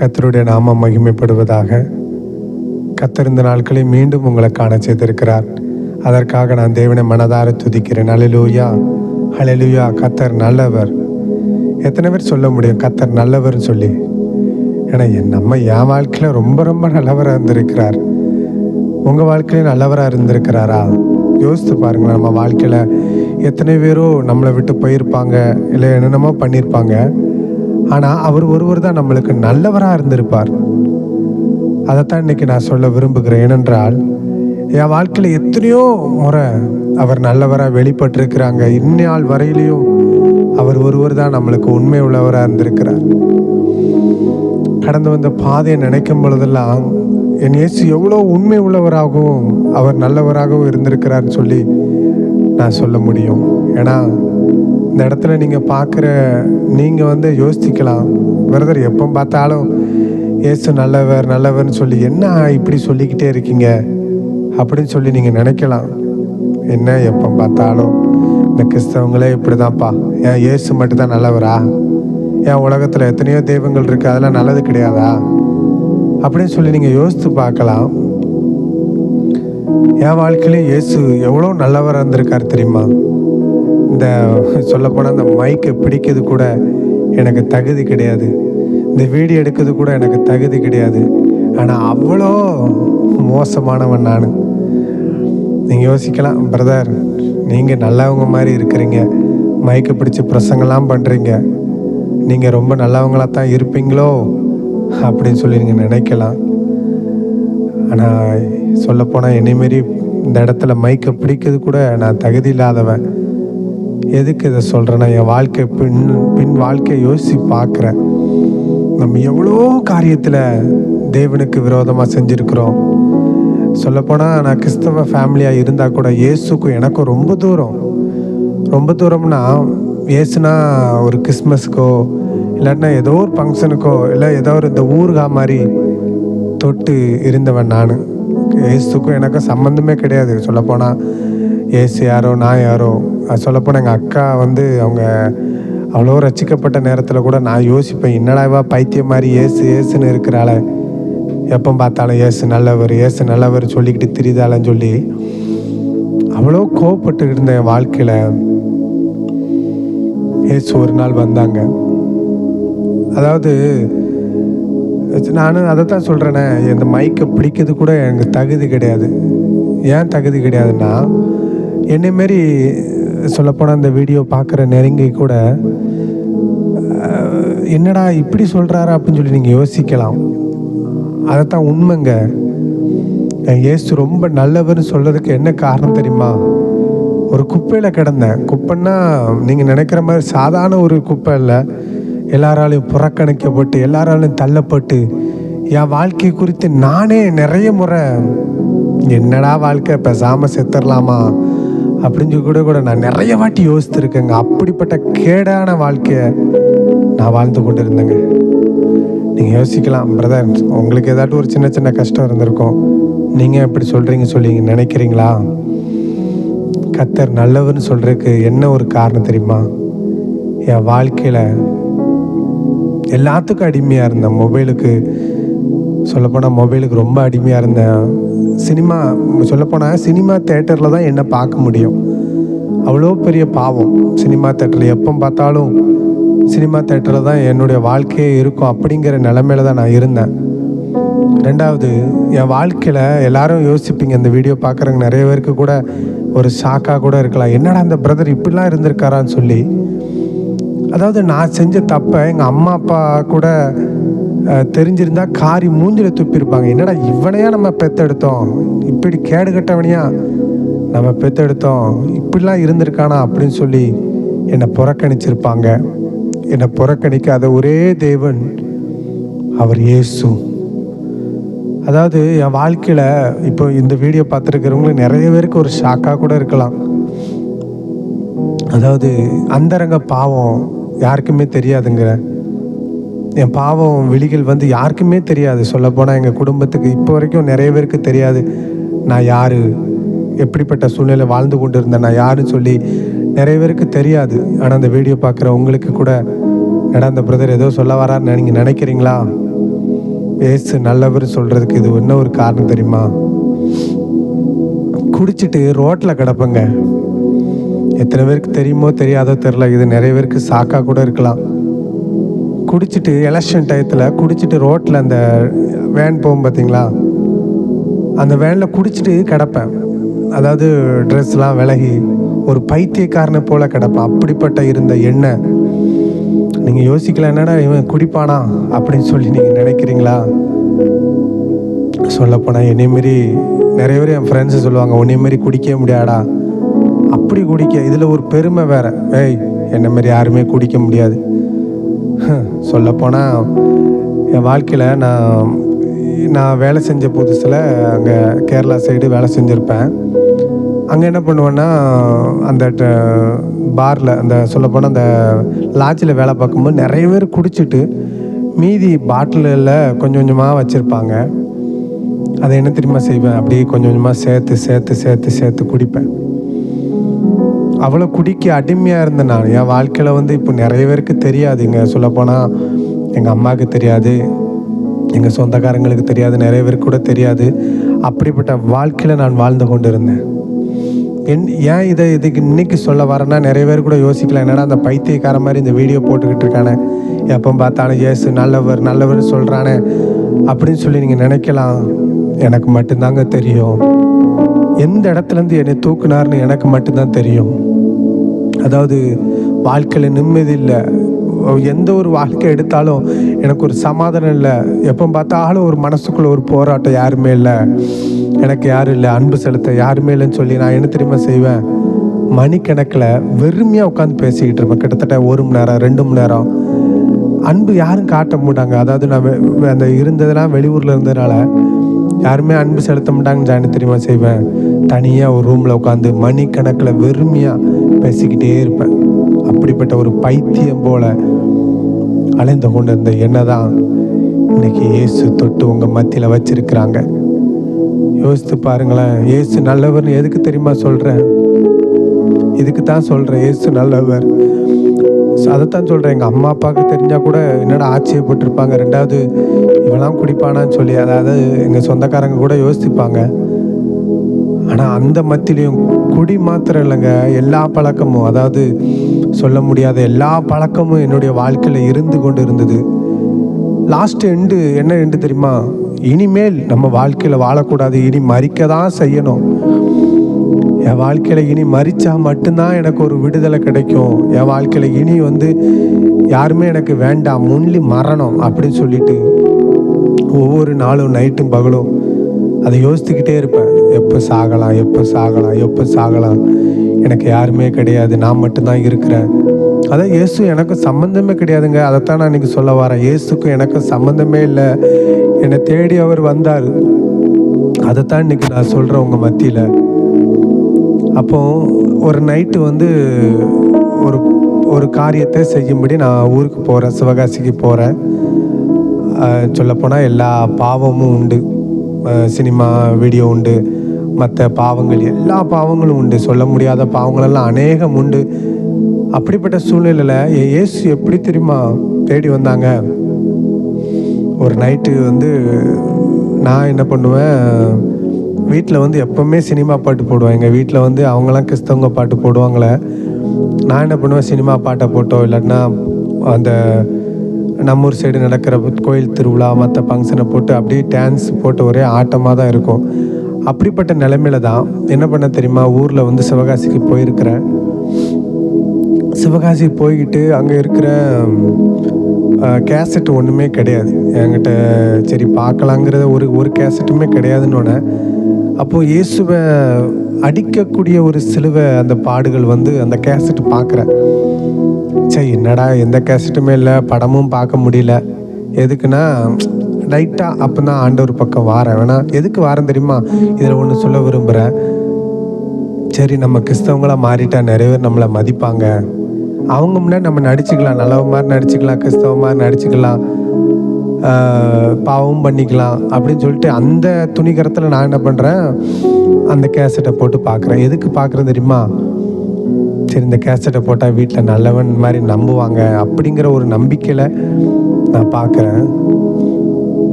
கத்தருடைய நாமம் மகிமைப்படுவதாக. கத்தர் இந்த நாட்களை மீண்டும் உங்களை காண செய்திருக்கிறார். அதற்காக நான் தேவனை மனதார துதிக்கிறேன். அலலூயா அலலூயா கத்தர் நல்லவர். எத்தனை பேர் சொல்ல முடியும்? கத்தர் நல்லவர்னு சொல்லி. ஏன்னா என் நம்ம என் வாழ்க்கையில் ரொம்ப ரொம்ப நல்லவராக இருந்திருக்கிறார். உங்கள் வாழ்க்கையில நல்லவராக இருந்திருக்கிறாரா? யோசித்து பாருங்களேன் நம்ம வாழ்க்கையில் எத்தனை பேரோ நம்மளை விட்டு போயிருப்பாங்க இல்லை என்னென்னமோ பண்ணியிருப்பாங்க. ஆனால் அவர் ஒருவர் தான் நம்மளுக்கு நல்லவராக இருந்திருப்பார். அதைத்தான் இன்னைக்கு நான் சொல்ல விரும்புகிறேன். ஏனென்றால் என் வாழ்க்கையில் எத்தனையோ முறை அவர் நல்லவராக வெளிப்பட்டிருக்கிறாங்க. இந்நாள் வரையிலையும் அவர் ஒருவர் தான் நம்மளுக்கு உண்மை உள்ளவராக இருந்திருக்கிறார். கடந்து வந்த பாதையை நினைக்கும் பொழுதெல்லாம் என் இயேசு எவ்வளோ உண்மை உள்ளவராகவும் அவர் நல்லவராகவும் இருந்திருக்கிறார்னு சொல்லி நான் சொல்ல முடியும். ஏன்னா இந்த இடத்துல நீங்கள் பார்க்குற நீங்கள் வந்து யோசிக்கலாம் பிரதர் எப்போ பார்த்தாலும் ஏசு நல்லவர் நல்லவர்னு சொல்லி என்ன இப்படி சொல்லிக்கிட்டே இருக்கீங்க? அப்படின்னு சொல்லி நீங்கள் நினைக்கலாம். என்ன எப்போ பார்த்தாலும்? இந்த கிறிஸ்தவங்களே இப்படி தான்ப்பா ஏன் இயேசு மட்டும்தான் நல்லவரா? ஏன் உலகத்தில் எத்தனையோ தெய்வங்கள் இருக்குது அதெல்லாம் நல்லது கிடையாதா? அப்படின்னு சொல்லி நீங்கள் யோசித்து பார்க்கலாம். என் வாழ்க்கையிலே இயேசு எவ்வளோ நல்லவராக இருந்திருக்கார் தெரியுமா? இந்த சொல்லப்போனால் இந்த மைக்கை பிடிக்கிறது கூட எனக்கு தகுதி கிடையாது. இந்த வீடியோ எடுக்கிறது கூட எனக்கு தகுதி கிடையாது. ஆனால் அவ்வளோ மோசமானவன் நான். நீங்கள் யோசிக்கலாம் பிரதர் நீங்கள் நல்லவங்க மாதிரி இருக்கிறீங்க. மைக்கை பிடிச்சி பிரசங்கெல்லாம் பண்ணுறீங்க நீங்கள் ரொம்ப நல்லவங்களாக தான் இருப்பீங்களோ அப்படின்னு சொல்லி நீங்கள் நினைக்கலாம். ஆனால் சொல்லப்போனால் என்னைமாரி இந்த இடத்துல மைக்கை பிடிக்கிறது கூட நான் தகுதி இல்லாதவன். எதுக்கு இதை சொல்கிறேன்னா என் வாழ்க்கை பின் பின் வாழ்க்கையை யோசித்து பார்க்குறேன். நம்ம எவ்வளோ காரியத்தில் தேவனுக்கு விரோதமாக செஞ்சுருக்குறோம். சொல்லப்போனால் நான் கிறிஸ்தவ ஃபேமிலியாக இருந்தால் கூட இயேசுக்கும் எனக்கும் ரொம்ப தூரம். ரொம்ப தூரம்னா இயேசுனா ஒரு கிறிஸ்மஸ்க்கோ இல்லாட்டினா ஏதோ ஒரு ஃபங்க்ஷனுக்கோ இல்லை ஏதோ ஒரு இந்த ஊர்கா மாதிரி தொட்டு இருந்தவன் நான். ஏசுக்கும் எனக்கும் சம்மந்தமே கிடையாது. சொல்லப்போனால் ஏசு யாரோ நான் யாரோ சொல்லப்போனால் எங்கள் அக்கா வந்து அவங்க அவ்வளோ ரசிக்கப்பட்ட நேரத்தில் கூட நான் யோசிப்பேன் என்னடாவா பைத்தியம் மாதிரி ஏசு ஏசுன்னு இருக்கிறாள. எப்போ பார்த்தாலும் ஏசு நல்லவர் ஏசு நல்லவர் சொல்லிக்கிட்டு திரிதாளன்னு சொல்லி அவ்வளோ கோவப்பட்டு இருந்தேன் வாழ்க்கையில். ஏசு ஒரு நாள் வந்தாங்க. அதாவது நானும் அதை தான் சொல்கிறேனே இந்த மைக்கை பிடிக்கிறது கூட எனக்கு தகுதி கிடையாது. ஏன் தகுதி கிடையாதுன்னா என்னை மாரி சொல்லப்போனால் இந்த வீடியோ பார்க்குற நெருங்கி கூட என்னடா இப்படி சொல்கிறாரு அப்படின்னு சொல்லி நீங்கள் யோசிக்கலாம். அதைத்தான் உண்மைங்க. ஏசு ரொம்ப நல்லவர்னு சொல்கிறதுக்கு என்ன காரணம் தெரியுமா? ஒரு குப்பையில் கிடந்தேன். குப்பைன்னா நீங்கள் நினைக்கிற மாதிரி சாதாரண ஒரு குப்பை இல்லை எல்லாராலையும் புறக்கணிக்கப்பட்டு எல்லாராலையும் தள்ளப்பட்டு என் வாழ்க்கை குறித்து நானே நிறைய முறை என்னடா வாழ்க்கை பேசாமல் செத்துடலாமா அப்படின்னு சொல்லி கூட கூட நான் நிறைய வாட்டி யோசித்திருக்கேங்க. அப்படிப்பட்ட கேடான வாழ்க்கையை நான் வாழ்ந்து கொண்டு இருந்தேங்க நீங்கள் யோசிக்கலாம் பிரதர் உங்களுக்கு ஏதாட்டும் ஒரு சின்ன சின்ன கஷ்டம் இருந்திருக்கும். நீங்கள் எப்படி சொல்கிறீங்க சொல்லி நினைக்கிறீங்களா? கத்தர் நல்லவர்னு சொல்கிறதுக்கு என்ன ஒரு காரணம் தெரியுமா? என் வாழ்க்கையில் எல்லாத்துக்கும் அடிமையாக இருந்தேன். மொபைலுக்கு சொல்லப்போனால் மொபைலுக்கு ரொம்ப அடிமையாக இருந்தேன். சினிமா சொல்லப்போனால் சினிமா தேட்டரில் தான் என்னை பார்க்க முடியும். அவ்வளோ பெரிய பாவம். சினிமா தேட்டரில் எப்போ பார்த்தாலும் சினிமா தேட்டரில் தான் என்னுடைய வாழ்க்கையே இருக்கும் அப்படிங்கிற நிலமையில தான் நான் இருந்தேன். ரெண்டாவது என் வாழ்க்கையில் எல்லாரும் யோசிப்பீங்க இந்த வீடியோ பார்க்குறவங்க நிறைய பேருக்கு கூட ஒரு ஷாக்காக கூட இருக்கலாம். என்னடா அந்த பிரதர் இப்படிலாம் இருந்திருக்காரான்னு சொல்லி. அதாவது நான் செஞ்ச தப்பை எங்கள் அம்மா அப்பா கூட தெரிஞ்சிருந்தா காரி மூஞ்சில துப்பியிருப்பாங்க. என்னடா இவனையா நம்ம பெத்தெடுத்தோம்? இப்படி கேடு கட்டவனையா நம்ம பெத்தெடுத்தோம்? இப்படிலாம் இருந்திருக்கானா அப்படின்னு சொல்லி என்னை புறக்கணிச்சிருப்பாங்க. என்னை புறக்கணிக்காத ஒரே தேவன் அவர் இயேசு. அதாவது என் வாழ்க்கையில் இப்போ இந்த வீடியோ பார்த்துருக்கிறவங்களுக்கு நிறைய பேருக்கு ஒரு ஷாக்காக கூட இருக்கலாம். அதாவது அந்தரங்க பாவம் யாருக்குமே தெரியாதுங்கிற என் பாவம் விழிகள் வந்து யாருக்குமே தெரியாது. சொல்லப்போனால் எங்கள் குடும்பத்துக்கு இப்போ வரைக்கும் நிறைய பேருக்கு தெரியாது. நான் யார்? எப்படிப்பட்ட சூழ்நிலை வாழ்ந்து கொண்டு இருந்தேன் நான் யாருன்னு சொல்லி நிறைய பேருக்கு தெரியாது. ஆனால் அந்த வீடியோ பார்க்குற உங்களுக்கு கூட எடா அந்த பிரதர் ஏதோ சொல்ல வரான்னு நீங்கள் நினைக்கிறீங்களா? ஏசு நல்லவர் சொல்கிறதுக்கு இது என்ன ஒரு காரணம் தெரியுமா? குடிச்சிட்டு ரோட்டில் கிடப்பங்க. எத்தனை பேருக்கு தெரியுமோ தெரியாதோ தெரில இது நிறைய பேருக்கு சாக்கா கூட இருக்கலாம். குடிச்சிட்டு எலெக்ஷன் டயத்தில் குடிச்சிட்டு ரோட்டில் அந்த வேன் போகும் பார்த்தீங்களா அந்த வேனில் குடிச்சிட்டு கிடப்பேன். அதாவது ட்ரெஸ்லாம் விலகி ஒரு பைத்தியக்காரனை போல் கிடப்பேன். அப்படிப்பட்ட இருந்த எண்ணெய் நீங்கள் யோசிக்கலாம் என்னடா இவன் குடிப்பானா? அப்படின்னு சொல்லி நீங்கள் நினைக்கிறீங்களா? சொல்லப்போனால் என்னை மாரி நிறைய பேர் என் ஃப்ரெண்ட்ஸு சொல்லுவாங்க உன்னை மாரி குடிக்கவே முடியாடா அப்படி குடிக்க இதில் ஒரு பெருமை வேறு. ஏய் என்ன மாரி யாருமே குடிக்க முடியாது. சொல்லப்போனால் என் வாழ்க்கையில் நான் நான் வேலை செஞ்ச புதுசில் அங்கே கேரளா சைடு வேலை செஞ்சுருப்பேன். அங்கே என்ன பண்ணுவேன்னா அந்த பாரில் அந்த சொல்லப்போனால் அந்த லாட்ஜில் வேலை பார்க்கும்போது நிறைய பேர் குடிச்சிட்டு மீதி பாட்டிலில் கொஞ்சம் கொஞ்சமாக வச்சுருப்பாங்க. அதை என்ன தெரியுமா செய்வேன்? அப்படியே கொஞ்சம் கொஞ்சமாக சேர்த்து சேர்த்து சேர்த்து சேர்த்து குடிப்பேன். அவ்வளோ குடிக்க அடிமையாக இருந்தேன் நான். என் வாழ்க்கையில் வந்து இப்போ நிறைய பேருக்கு தெரியாது. இங்கே சொல்லப்போனால் எங்கள் அம்மாவுக்கு தெரியாது. எங்கள் சொந்தக்காரங்களுக்கு தெரியாது. நிறைய பேருக்கு கூட தெரியாது. அப்படிப்பட்ட வாழ்க்கையில் நான் வாழ்ந்து கொண்டு இருந்தேன் என் ஏன் இதை இதுக்கு இன்றைக்கி சொல்ல வரேன்னா நிறைய பேர் கூட யோசிக்கலாம் என்னடா அந்த பைத்தியக்கார மாதிரி இந்த வீடியோ போட்டுக்கிட்டு இருக்கானே. எப்போ பார்த்தாலும் ஏசு நல்லவர் நல்லவர் சொல்கிறானே அப்படின்னு சொல்லி நீங்கள் நினைக்கலாம். எனக்கு மட்டும்தாங்க தெரியும். எந்த இடத்துலேருந்து என்னை தூக்குனார்னு எனக்கு மட்டும்தான் தெரியும். அதாவது வாழ்க்கையில் நிம்மதி இல்லை. எந்த ஒரு வாழ்க்கை எடுத்தாலும் எனக்கு ஒரு சமாதானம் இல்லை. எப்போ பார்த்தாலும் ஒரு மனசுக்குள்ளே ஒரு போராட்டம் யாருமே இல்லை. எனக்கு யாரும் இல்லை. அன்பு செலுத்த யாருமே இல்லைன்னு சொல்லி நான் என்ன தெரியுமா செய்வேன்? மணிக்கணக்கில் வெறுமையாக உட்காந்து பேசிக்கிட்டு இருப்பேன். கிட்டத்தட்ட ஒரு மணி நேரம் ரெண்டு மணி நேரம். அன்பு யாரும் காட்ட மாட்டாங்க. அதாவது நான் அந்த இருந்ததெல்லாம் வெளியூரில் இருந்ததுனால யாருமே அன்பு செலுத்த மாட்டாங்கன்னு ஜானி தெரியுமா செய்வேன். தனியாக ஒரு ரூமில் உட்காந்து மணிக்கணக்கில் வெறுமையாக பேசிக்கிட்டே இருப்பேன். அப்படிப்பட்ட ஒரு பைத்தியம் போல் அலைந்து கொண்டு இருந்த எண்ணெய் தான் இன்னைக்கு இயேசு தொட்டு உங்கள் மத்தியில் வச்சிருக்கிறாங்க. யோசித்து பாருங்களேன் இயேசு நல்லவர்னு எதுக்கு தெரியுமா சொல்கிறேன் இதுக்கு தான் சொல்கிறேன் இயேசு நல்லவர். அதைத்தான் சொல்கிறேன் எங்கள் அம்மா அப்பாவுக்கு தெரிஞ்சால் கூட என்னடா ஆச்சரியப்பட்டிருப்பாங்க ரெண்டாவது இவெல்லாம் குடிப்பானான்னு சொல்லி அதாவது எங்கள் சொந்தக்காரங்க கூட யோசிப்பாங்க. ஆனால் அந்த மத்தியிலையும் குடி மாத்திரம் இல்லைங்க. எல்லா பழக்கமும் அதாவது சொல்ல முடியாத எல்லா பழக்கமும் என்னுடைய வாழ்க்கையில் இருந்து கொண்டு இருந்தது லாஸ்ட் எண்டு என்ன எண்டு தெரியுமா? இனிமேல் நம்ம வாழ்க்கையில் வாழக்கூடாது. இனி மறிக்க தான் செய்யணும். என் வாழ்க்கையில் இனி மறித்தா மட்டும்தான் எனக்கு ஒரு விடுதலை கிடைக்கும். என் வாழ்க்கையில் இனி வந்து யாருமே எனக்கு வேண்டாம். முன்லி மரணம் அப்படின்னு சொல்லிட்டு ஒவ்வொரு நாளும் நைட்டும் பகலும் அதை யோசித்துக்கிட்டே இருப்பேன். எப்போ சாகலாம் எப்போ சாகலாம் எப்போ சாகலாம்? எனக்கு யாருமே கிடையாது நான் மட்டும்தான் இருக்கிறேன். அதான் இயேசு எனக்கு சம்மந்தமே கிடையாதுங்க. அதைத்தான் நான் இன்னைக்கு சொல்ல வரேன். இயேசுக்கும் எனக்கும் சம்மந்தமே இல்லை. என்னை தேடி அவர் வந்தார். அதைத்தான் இன்னைக்கு நான் சொல்கிறேன் உங்கள் மத்தியில். அப்போ ஒரு நைட்டு வந்து ஒரு ஒரு காரியத்தை செய்யும்படி நான் ஊருக்கு போகிறேன் சிவகாசிக்கு போகிறேன் சொல்லப்போனால் எல்லா பாவமும் உண்டு. சினிமா வீடியோ உண்டு. மற்ற பாவங்கள் எல்லா பாவங்களும் உண்டு. சொல்ல முடியாத பாவங்களெல்லாம் அநேகம் உண்டு. அப்படிப்பட்ட சூழ்நிலையில் என் இயேசு எப்படி தெரியுமா தேடி வந்தாங்க? ஒரு நைட்டு வந்து நான் என்ன பண்ணுவேன் வீட்டில் வந்து எப்போவுமே சினிமா பாட்டு போடுவேன். எங்கள் வீட்டில் வந்து அவங்களாம் கிறிஸ்தவங்க பாட்டு போடுவாங்களே. நான் என்ன பண்ணுவேன் சினிமா பாட்டை போட்டோ இல்லாட்டினா அந்த நம்ம ஊர் சைடு நடக்கிற கோயில் திருவிழா மற்ற ஃபங்க்ஷனை போட்டு அப்படியே டான்ஸ் போட்டு ஒரே ஆட்டமாக தான் இருக்கும். அப்படிப்பட்ட நிலைமையில தான் என்ன பண்ண தெரியுமா? ஊரில் வந்து சிவகாசிக்கு போயிருக்கிறேன் சிவகாசி போய்கிட்டு அங்கே இருக்கிற கேசட் ஒன்றுமே கிடையாது. என்கிட்ட சரி பார்க்கலாங்கிறத ஒரு ஒரு கேசட்டுமே கிடையாதுன்னு அப்போது இயேசுவை அடிக்கக்கூடிய ஒரு சிலுவை அந்த பாடுகள் வந்து அந்த கேசட் பார்க்குறேன். சே என்னடா எந்த கேசட்டுமே இல்லை படமும் பார்க்க முடியல. எதுக்குன்னா லைட்டாக அப்போ தான் ஆண்டவர் பக்கம் வாரேன். வேணா எதுக்கு வாரம் தெரியுமா? இதில் ஒன்று சொல்ல விரும்புகிறேன் சரி நம்ம கிறிஸ்தவங்களாக மாறிட்டா நிறைய பேர் நம்மளை மதிப்பாங்க. அவங்க முன்னாடி நம்ம நடிச்சுக்கலாம். நல்லவ மாதிரி நடிச்சுக்கலாம் கிறிஸ்தவ மாதிரி நடிச்சுக்கலாம். பாவம் பண்ணிக்கலாம் அப்படின்னு சொல்லிட்டு அந்த துணிகரத்தில் நான் என்ன பண்ணுறேன் அந்த கேசட்டை போட்டு பார்க்குறேன். எதுக்கு பார்க்குறேன் தெரியுமா? சரி இந்த கேசட்டை போட்டால் வீட்டில் நல்லவன் மாதிரி நம்புவாங்க அப்படிங்கிற ஒரு நம்பிக்கையில் நான் பார்க்குறேன்.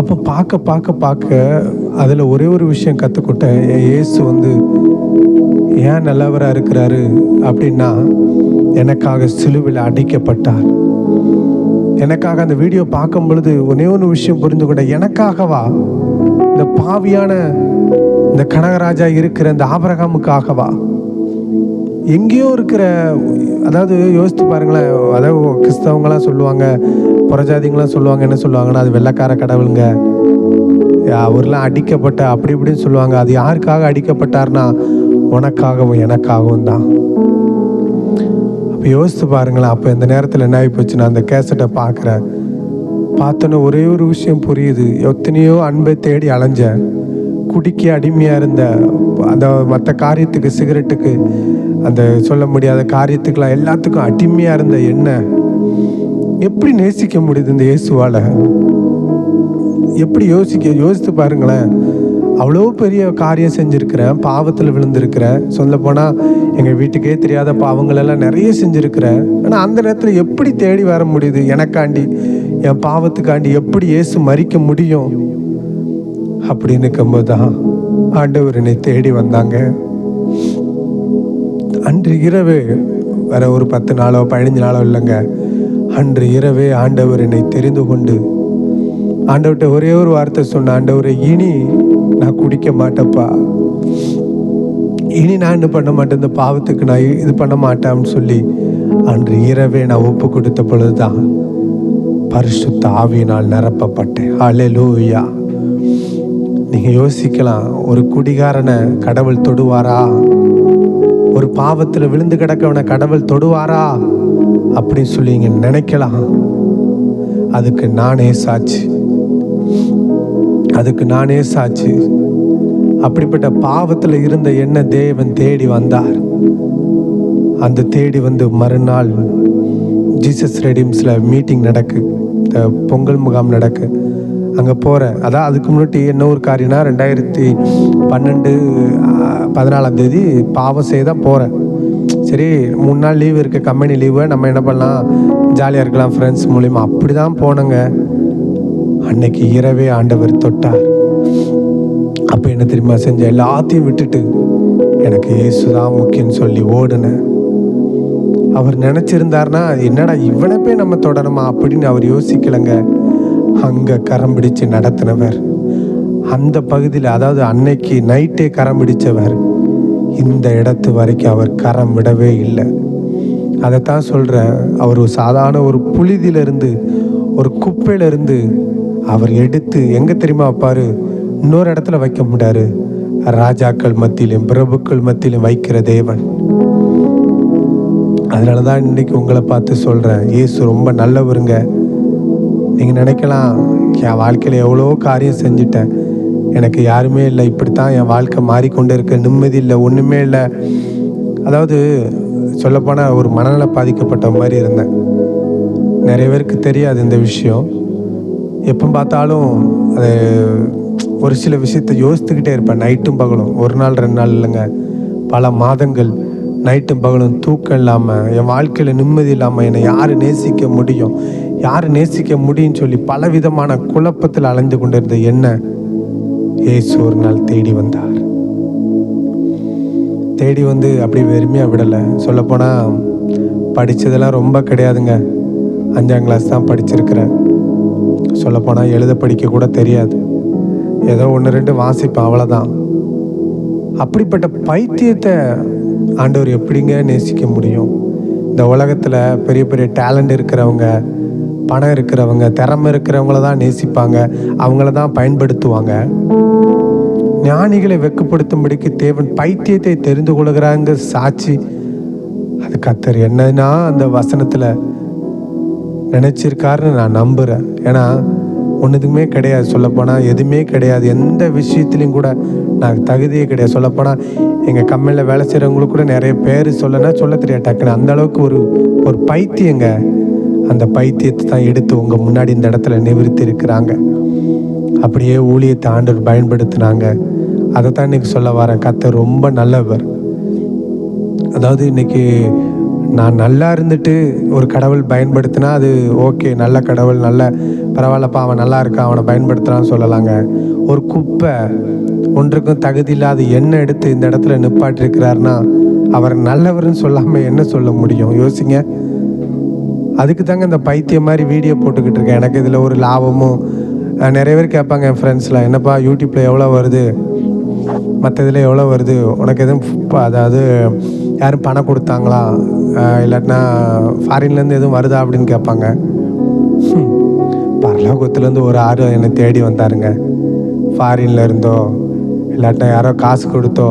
அப்போ பார்க்க பார்க்க பார்க்க அதில் ஒரே ஒரு விஷயம் கற்றுக்கிட்டேன் ஏசு வந்து ஏன் நல்லவராக இருக்கிறாரு அப்படின்னா எனக்காக சிலுவில் அடிக்கப்பட்டார். எனக்காக அந்த வீடியோ பார்க்கும் பொழுது ஒன்னே ஒன்று விஷயம் புரிந்து கொண்ட எனக்காகவா? இந்த பாவியான இந்த கனகராஜா இருக்கிற இந்த ஆபரகாமுக்காகவா? எங்கேயோ இருக்கிற அதாவது யோசித்து பாருங்களேன் அதாவது கிறிஸ்தவங்களாம் சொல்லுவாங்க புறஜாதிங்களாம் சொல்லுவாங்க என்ன சொல்லுவாங்கன்னா அது வெள்ளைக்கார கடவுளுங்க. அவர்லாம் அடிக்கப்பட்ட அப்படி இப்படின்னு சொல்லுவாங்க. அது யாருக்காக அடிக்கப்பட்டார்னா உனக்காகவும் எனக்காகவும் தான். அப்போ யோசித்து பாருங்களேன் அப்போ இந்த நேரத்தில் என்ன ஆகி போச்சு நான் அந்த கேசட்டை பார்க்குறேன் பார்த்தோன்னே ஒரே ஒரு விஷயம் புரியுது. எத்தனையோ அன்பை தேடி அலைஞ்சேன் குடிக்க அடிமையாக இருந்த அந்த மற்ற காரியத்துக்கு சிகரெட்டுக்கு அந்த சொல்ல முடியாத காரியத்துக்கெல்லாம் எல்லாத்துக்கும் அடிமையாக இருந்த என்ன? எப்படி நேசிக்க முடியுது இந்த இயேசுவால்? எப்படி யோசிக்க யோசித்து பாருங்களேன். அவ்வளோ பெரிய காரியம் செஞ்சுருக்கிறேன் பாவத்தில் விழுந்திருக்கிறேன் சொல்ல போனால் எங்கள் வீட்டுக்கே தெரியாத பாவங்களெல்லாம் நிறைய செஞ்சுருக்கிறேன் ஆனால் அந்த நேரத்தில் எப்படி தேடி வர முடியுது? எனக்காண்டி என் பாவத்துக்காண்டி எப்படி ஏசு மறிக்க முடியும்? அப்படின்னு இருக்கும்போது தான் ஆண்டவர் என்னை தேடி வந்தாங்க. அன்று இரவு வேற ஒரு பத்து நாளோ பதினஞ்சு நாளோ இல்லைங்க. அன்று இரவே ஆண்டவர் என்னை தெரிந்து கொண்டு ஆண்டவர்கிட்ட ஒரே ஒரு வார்த்தை சொன்ன ஆண்டவரை இனி நான் குடிக்க மாட்டேப்பா இனி நான் என்ன பண்ண மாட்டேன். இந்த பாவத்துக்கு நான் இது பண்ண மாட்டேன்னு சொல்லி அன்று இரவே நான் ஒப்பு கொடுத்த பொழுதுதான் பரிசுத்த ஆவியினால் நிரப்பப்பட்டேன். அலெலூயா நீங்கள் யோசிக்கலாம் ஒரு குடிகாரனை கடவுள் தொடுவாரா? ஒரு பாவத்தில் விழுந்து கிடக்கவனை கடவுள் தொடுவாரா? அப்படின்னு சொல்லி இங்கே நினைக்கலாம். அதுக்கு நானே சாட்சி. அதுக்கு நானே சாட்சி. அப்படிப்பட்ட பாவத்தில் இருந்த என்ன தேவன் தேடி வந்தார்? அந்த தேடி வந்து மறுநாள் ஜீசஸ் ரெடிம்ஸில் மீட்டிங் நடக்கு. இந்த பொங்கல் முகாம் நடக்கு. அங்கே போகிறேன் அதான் அதுக்கு முன்னாடி என்ன ஒரு காரியம்னா ரெண்டாயிரத்தி பன்னெண்டு பதினாலாம் தேதி பாவம் செய்ய தான் போகிறேன் சரி மூணு நாள் லீவு இருக்குது கம்பெனி லீவு நம்ம என்ன பண்ணலாம்? ஜாலியாக இருக்கலாம் ஃப்ரெண்ட்ஸ் மூலிமா அப்படி தான் போனோங்க. அன்னைக்கு இரவே ஆண்டவர் தொட்டார். அப்போ என்ன தெரியுமா செஞ்ச? எல்லாத்தையும் விட்டுட்டு எனக்கு இயேசு தான் முக்கியம்னு சொல்லி ஓடுனேன். அவர் நினச்சிருந்தார்னா என்னடா இவனை போய் நம்ம தொடரணுமா? அப்படின்னு அவர் யோசிக்கலைங்க. அங்கே கரம் பிடிச்சு நடத்தினவர். அந்த பகுதியில் அதாவது அன்னைக்கு நைட்டே கரம் பிடித்தவர் இந்த இடத்து வரைக்கும் அவர் கரம் விடவே இல்லை. அதைத்தான் சொல்கிறேன் அவர் சாதாரண ஒரு புழுதியிலிருந்து ஒரு குப்பையிலிருந்து அவர் எடுத்து எங்கே தெரியுமா வைப்பாரு இன்னொரு இடத்துல வைக்க முடியாரு ராஜாக்கள் மத்தியிலும் பிரபுக்கள் மத்தியிலும் வைக்கிற தேவன். அதனால தான் இன்னைக்கு உங்களை பார்த்து சொல்கிறேன் இயேசு ரொம்ப நல்லவருங்க. நீங்கள் நினைக்கலாம் என் வாழ்க்கையில் எவ்வளோ காரியம் செஞ்சுட்டேன். எனக்கு யாருமே இல்லை. இப்படித்தான் என் வாழ்க்கை மாறிக்கொண்டு இருக்க நிம்மதி இல்லை ஒன்றுமே இல்லை. அதாவது சொல்லப்போனால் ஒரு மனநல பாதிக்கப்பட்ட மாதிரி இருந்தேன். நிறைய பேருக்கு தெரியாது இந்த விஷயம். எப்போ பார்த்தாலும் அது ஒரு சில விஷயத்தை யோசித்துக்கிட்டே இருப்பேன். நைட்டும் பகலும். ஒரு நாள் ரெண்டு நாள் இல்லைங்க. பல மாதங்கள் நைட்டும் பகலும் தூக்கம் இல்லாமல் என் வாழ்க்கையில் நிம்மதி இல்லாமல் என்னை யார் நேசிக்க முடியும்? யார் நேசிக்க முடியும்னு சொல்லி பலவிதமான குழப்பத்தில் அலைந்து கொண்டிருந்த என்ன ஏசு ஒரு நாள் தேடி வந்தார். தேடி வந்து அப்படி வெறுமையாக விடலை. சொல்லப்போனால் படித்ததெல்லாம் ரொம்ப கிடையாதுங்க. அஞ்சாம் கிளாஸ் தான் படிச்சிருக்கிறேன். சொல்லப்போனால் எழுத படிக்க கூட தெரியாது. ஏதோ ஒன்று ரெண்டு வாசிப்பேன் அவ்வளோதான் அப்படிப்பட்ட பைத்தியத்தை ஆண்டவர் எப்படிங்க நேசிக்க முடியும்? இந்த உலகத்தில் பெரிய பெரிய டேலண்ட் இருக்கிறவங்க பணம் இருக்கிறவங்க திறமை இருக்கிறவங்கள தான் நேசிப்பாங்க. அவங்கள தான் பயன்படுத்துவாங்க. ஞானிகளை வெக்கப்படுத்தும்படிக்கு தேவன் பைத்தியத்தை தெரிந்து கொள்கிறாங்க சாட்சி. அது கத்தர் என்னன்னா அந்த வசனத்தில் நினச்சிருக்காருன்னு நான் நம்புகிறேன் ஏன்னா ஒன்றுதுக்குமே கிடையாது சொல்லப்போனால் எதுவுமே கிடையாது. எந்த விஷயத்துலையும் கூட நான் தகுதியே கிடையாது சொல்லப்போனால் எங்கள் கம்பெனியில் வேலை செய்கிறவங்களுக்கு கூட நிறைய பேர் சொல்லனா சொல்ல தெரியாது. டக்குன்னு அந்த அளவுக்கு ஒரு ஒரு பைத்தியங்க. அந்த பைத்தியத்தை தான் எடுத்து உங்கள் முன்னாடி இந்த இடத்துல நிவிர்த்தி இருக்கிறாங்க அப்படியே ஊழியத்தை ஆண்டவர் பயன்படுத்தினாங்க. அதை தான் இன்னைக்கு சொல்ல வரேன். கத்தை ரொம்ப நல்லவர். அதாவது இன்னைக்கு நான் நல்லா இருந்துட்டு ஒரு கடவுள் பயன்படுத்தினா அது ஓகே நல்ல கடவுள் நல்ல பரவாயில்லப்பா அவன் நல்லா இருக்கான் அவனை பயன்படுத்துகிறான்னு சொல்லலாங்க. ஒரு குப்பை ஒன்றுக்கும் தகுதி இல்லாத எண்ணெய் எடுத்து இந்த இடத்துல நிப்பாட்டிருக்கிறாருன்னா அவர் நல்லவர்னு சொல்லாமல் என்ன சொல்ல முடியும்? யோசிங்க. அதுக்கு தாங்க இந்த பைத்தியம் மாதிரி வீடியோ போட்டுக்கிட்டு இருக்கேன். எனக்கு இதில் ஒரு லாபமும் நிறைய பேர் கேட்பாங்க என் ஃப்ரெண்ட்ஸில் என்னப்பா யூடியூப்பில் எவ்வளோ வருது? மற்ற இதில் எவ்வளோ வருது? உனக்கு எதுவும் அதாவது யாரும் பணம் கொடுத்தாங்களா? இல்லாட்டினா ஃபாரின்லேருந்து எதுவும் வருதா? அப்படின்னு கேட்பாங்க. பரலோகத்துலேருந்து ஒரு ஆறு என்னை தேடி வந்தாருங்க. ஃபாரின்ல இருந்தோ இல்லாட்டினா யாரோ காசு கொடுத்தோ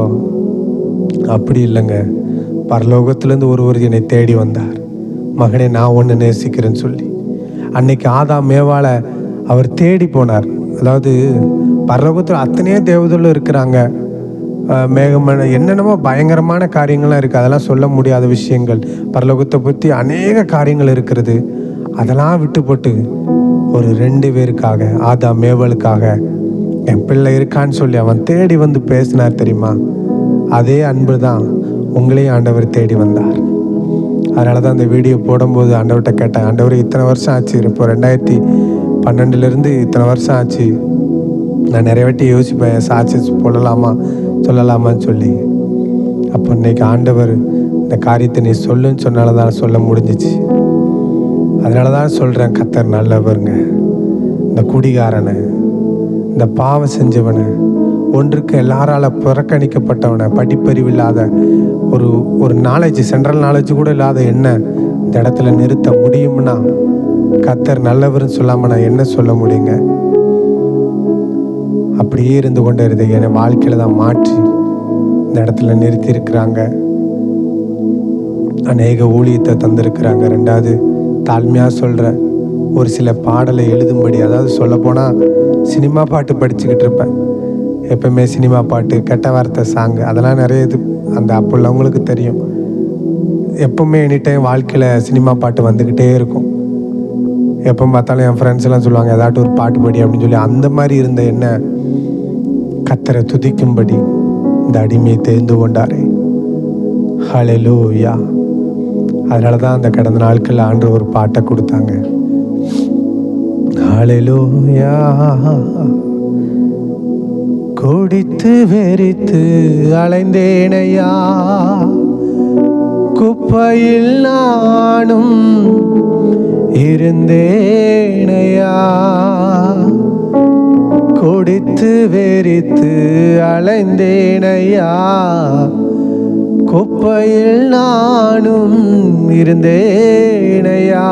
அப்படி இல்லைங்க. பரலோகத்துலேருந்து ஒருவர் என்னை தேடி வந்தார். மகனே நான் ஒன்று நேசிக்கிறேன்னு சொல்லி. அன்னைக்கு ஆதா மேவால அவர் தேடி போனார். அதாவது பரலோகத்தில் அத்தனையோ தேவதைகள் இருக்கிறாங்க. மேகமான என்னென்னமோ பயங்கரமான காரியங்கள்லாம் இருக்குது அதெல்லாம் சொல்ல முடியாத விஷயங்கள். பரலோகத்தை பற்றி அநேக காரியங்கள் இருக்கிறது. அதெல்லாம் விட்டு போட்டு ஒரு ரெண்டு பேருக்காக ஆதா மேவலுக்காக என் பிள்ளை இருக்கான்னு சொல்லி அவன் தேடி வந்து பேசினார் தெரியுமா? அதே அன்பு தான் உங்களையும் ஆண்டவர் தேடி வந்தார். அதனால தான் அந்த வீடியோ போடும்போது ஆண்டவர்கிட்ட கேட்டேன் ஆண்டவர் இத்தனை வருஷம் ஆச்சு இப்போ ரெண்டாயிரத்தி பன்னெண்டுலேருந்து இத்தனை வருஷம் ஆச்சு. நான் நிறைய வாட்டி யோசிப்பேன் என் சாட்சி போடலாமா சொல்லலாமான்னு சொல்லி. அப்போ இன்னைக்கு ஆண்டவர் இந்த காரியத்தை நீ சொல்லுன்னு சொன்னால தான் சொல்ல முடிஞ்சிச்சு. அதனால தான் சொல்கிறேன் கத்தர் நல்லவருங்க. இந்த குடிகாரனை இந்த பாவம் செஞ்சவனை ஒன்றுக்கு எல்லாரால் புறக்கணிக்கப்பட்டவனை படிப்பறிவு இல்லாத ஒரு ஒரு நாலேஜ் சென்ட்ரல் நாலேஜ் கூட இல்லாத என்ன இந்த இடத்துல நிறுத்த முடியும்னா கத்தர் நல்லவர்னு சொல்லாமல் நான் என்ன சொல்ல முடியுங்க? அப்படியே இருந்து கொண்டு இருது என்னை வாழ்க்கையில் தான் மாற்றி இந்த இடத்துல நிறுத்தியிருக்கிறாங்க. அநேக ஊழியத்தை தந்திருக்கிறாங்க. ரெண்டாவது தாழ்மையாக சொல்கிற ஒரு சில பாடலை எழுதும்படி. அதாவது சொல்லப்போனால் சினிமா பாட்டு படிச்சுக்கிட்டு இருப்பேன். எப்பவுமே சினிமா பாட்டு கெட்ட வார்த்தை சாங்கு அதெல்லாம் நிறைய இது அந்த அப்போ உள்ளவங்களுக்கு தெரியும். எப்பவுமே எனி டைம் வாழ்க்கையில் சினிமா பாட்டு வந்துக்கிட்டே இருக்கும். எப்போ பார்த்தாலும் என் ஃப்ரெண்ட்ஸ் எல்லாம் சொல்லுவாங்க ஏதாட்டும் ஒரு பாட்டு படி அப்படின்னு சொல்லி. அந்த மாதிரி இருந்த என்ன கத்தரை துதிக்கும்படி இந்த அடிமையை தெரிந்து கொண்டாரே. ஹalleluya அதனால தான் அந்த கடந்த நாட்களில் ஆண்டு ஒரு பாட்டை கொடுத்தாங்க. ஹalleluya குடித்து வெறித்து அலைந்தேனையா? குப்பையில் நானும் இருந்தேனையா? குடித்து வெறித்து அலைந்தேனையா? குப்பையில் நானும் இருந்தேனையா?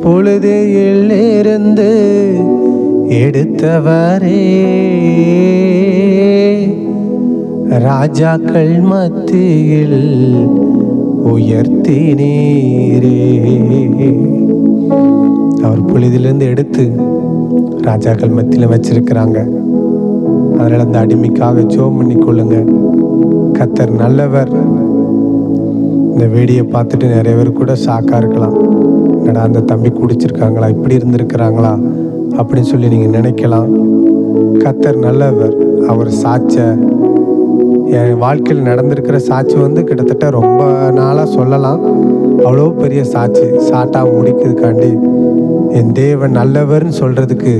பொழுதையில் இருந்து எடுத்தவரே. ராஜாக்கள் மத்தியில் உயர்த்தினீரே. அவர் புழுதிலிருந்து எடுத்து ராஜாக்கள் மத்தியில் வச்சிருக்கிறாங்க. அதனால் அந்த அடிமைக்காக ஜோம் பண்ணி கொள்ளுங்க. கத்தர் நல்லவர். இந்த வீடியோ பார்த்துட்டு நிறைய பேர் கூட ஷாக்காக இருக்கலாம். என்னடா அந்த தம்பி குடிச்சிருக்காங்களா? இப்படி இருந்திருக்கிறாங்களா? அப்படின்னு சொல்லி நீங்கள் நினைக்கலாம். கத்தர் நல்லவர். அவர் சாட்ச என் வாழ்க்கையில் நடந்திருக்கிற சாட்சி வந்து கிட்டத்தட்ட ரொம்ப நாளாக சொல்லலாம். அவ்வளோ பெரிய சாட்சி. சாட்டாக முடிக்கிறதுக்காண்டி என் தேவன் நல்லவர்னு சொல்கிறதுக்கு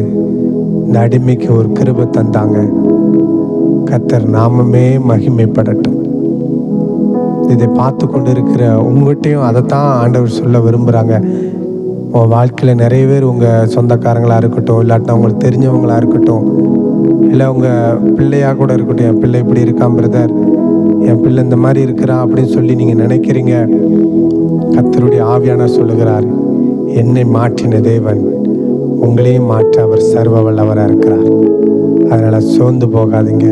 இந்த அடிமைக்கு ஒரு கிருபை தந்தாங்க. கத்தர் நாமமே மகிமைப்படட்டும். இதை பார்த்து கொண்டு இருக்கிற உங்கள்கிட்டையும் அதைத்தான் ஆண்டவர் சொல்ல விரும்புகிறாங்க உன் வாழ்க்கையில் நிறைய பேர் உங்கள் சொந்தக்காரங்களாக இருக்கட்டும் இல்லாட்டினா உங்களுக்கு தெரிஞ்சவங்களாக இருக்கட்டும் இல்லை உங்கள் பிள்ளையாக கூட இருக்கட்டும் என் பிள்ளை இப்படி இருக்கான் பிரதர் என் பிள்ளை இந்த மாதிரி இருக்கிறான் அப்படின்னு சொல்லி நீங்கள் நினைக்கிறீங்க? கத்தருடைய ஆவியான சொல்லுகிறார் என்னை மாற்றின தேவன் உங்களையும் மாற்ற அவர் சர்வ வல்லவராக இருக்கிறார். அதனால் சோர்ந்து போகாதீங்க.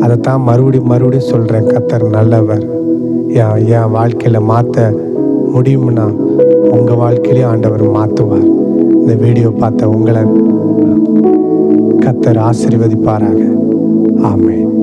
அதைத்தான் மறுபடியும் மறுபடியும் சொல்கிறேன் கத்தர் நல்லவர். என் என் வாழ்க்கையில் மாற்ற முடியும்னா உங்கள் வாழ்க்கையிலே ஆண்டவர் மாற்றுவார் இந்த வீடியோ பார்த்த உங்களை கத்தர் ஆசீர்வதிப்பாராக. ஆமேன்.